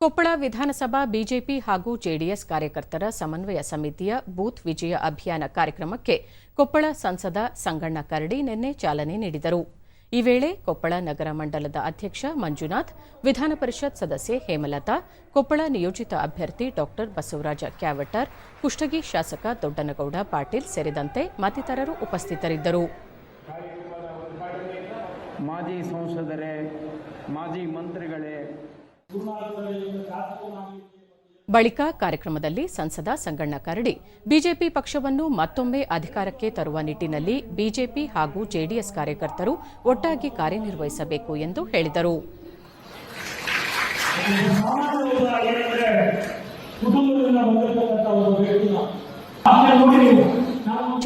ಕೊಪ್ಪಳ ವಿಧಾನಸಭಾ ಬಿಜೆಪಿ ಹಾಗೂ ಜೆಡಿಎಸ್ ಕಾರ್ಯಕರ್ತರ ಸಮನ್ವಯ ಸಮಿತಿಯ ಬೂತ್ ವಿಜಯ ಅಭಿಯಾನ ಕಾರ್ಯಕ್ರಮಕ್ಕೆ ಕೊಪ್ಪಳ ಸಂಸದ ಸಂಗಣ್ಣ ಕರಡಿ ನಿನ್ನೆ ಚಾಲನೆ ನೀಡಿದರು. ಈ ವೇಳೆ ಕೊಪ್ಪಳ ನಗರ ಮಂಡಲದ ಅಧ್ಯಕ್ಷ ಮಂಜುನಾಥ್, ವಿಧಾನ ಪರಿಷತ್ ಸದಸ್ಯೆ ಹೇಮಲತಾ, ಕೊಪ್ಪಳ ನಿಯೋಜಿತ ಅಭ್ಯರ್ಥಿ ಡಾ ಬಸವರಾಜ ಕ್ಯಾವಟರ್, ಕುಷ್ಟಗಿ ಶಾಸಕ ದೊಡ್ಡನಗೌಡ ಪಾಟೀಲ್ ಸೇರಿದಂತೆ ಮತ್ತಿತರರು ಉಪಸ್ಥಿತರಿದ್ದರು. ಮಾಜಿ ಸಂಸದರೇ, ಮಾಜಿ ಮಂತ್ರಿಗಳೇ ಬಳಿಕ ಕಾರ್ಯಕ್ರಮದಲ್ಲಿ ಸಂಸದ ಸಂಗಣ್ಣ ಕರಡಿ, ಬಿಜೆಪಿ ಪಕ್ಷವನ್ನು ಮತ್ತೊಮ್ಮೆ ಅಧಿಕಾರಕ್ಕೆ ತರುವ ನಿಟ್ಟಿನಲ್ಲಿ ಬಿಜೆಪಿ ಹಾಗೂ ಜೆಡಿಎಸ್ ಕಾರ್ಯಕರ್ತರು ಒಟ್ಟಾಗಿ ಕಾರ್ಯನಿರ್ವಹಿಸಬೇಕು ಎಂದು ಹೇಳಿದರು.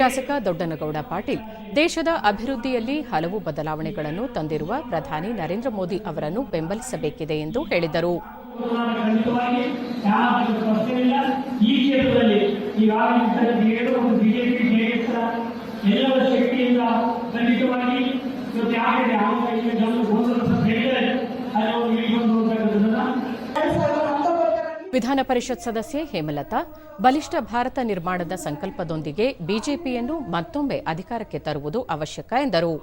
ಶಾಸಕ ದೊಡ್ಡನಗೌಡ ಪಾಟೀಲ್, ದೇಶದ ಅಭಿವೃದ್ಧಿಯಲ್ಲಿ ಹಲವು ಬದಲಾವಣೆಗಳನ್ನು ತಂದಿರುವ ಪ್ರಧಾನಿ ನರೇಂದ್ರ ಮೋದಿ ಅವರನ್ನು ಬೆಂಬಲಿಸಬೇಕಿದೆ ಎಂದು ಹೇಳಿದರು. ಖಂಡಿತವಾಗಿ ಯಾವ ಪ್ರಶ್ನೆ ವಿಧಾನ ಪರಿಷತ್ ಸದಸ್ಯೆ ಹೇಮಲತಾ ಬಲಿಷ್ಠ ಭಾರತ ನಿರ್ಮಾಣದ ಸಂಕಲ್ಪದೊಂದಿಗೆ ಬಿಜೆಪಿಯನ್ನು ಮತ್ತೊಮ್ಮೆ ಅಧಿಕಾರಕ್ಕೆ ತರುವುದು ಅವಶ್ಯಕ ಎಂದರು.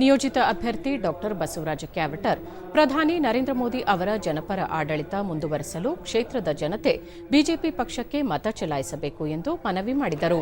ನಿಯೋಜಿತ ಅಭ್ಯರ್ಥಿ ಡಾ ಬಸವರಾಜ ಕ್ಯಾವಟರ್, ಪ್ರಧಾನಿ ನರೇಂದ್ರ ಮೋದಿ ಅವರ ಜನಪರ ಆಡಳಿತ ಮುಂದುವರೆಸಲು ಕ್ಷೇತ್ರದ ಜನತೆ ಬಿಜೆಪಿ ಪಕ್ಷಕ್ಕೆ ಮತ ಚಲಾಯಿಸಬೇಕು ಎಂದು ಮನವಿ ಮಾಡಿದರು.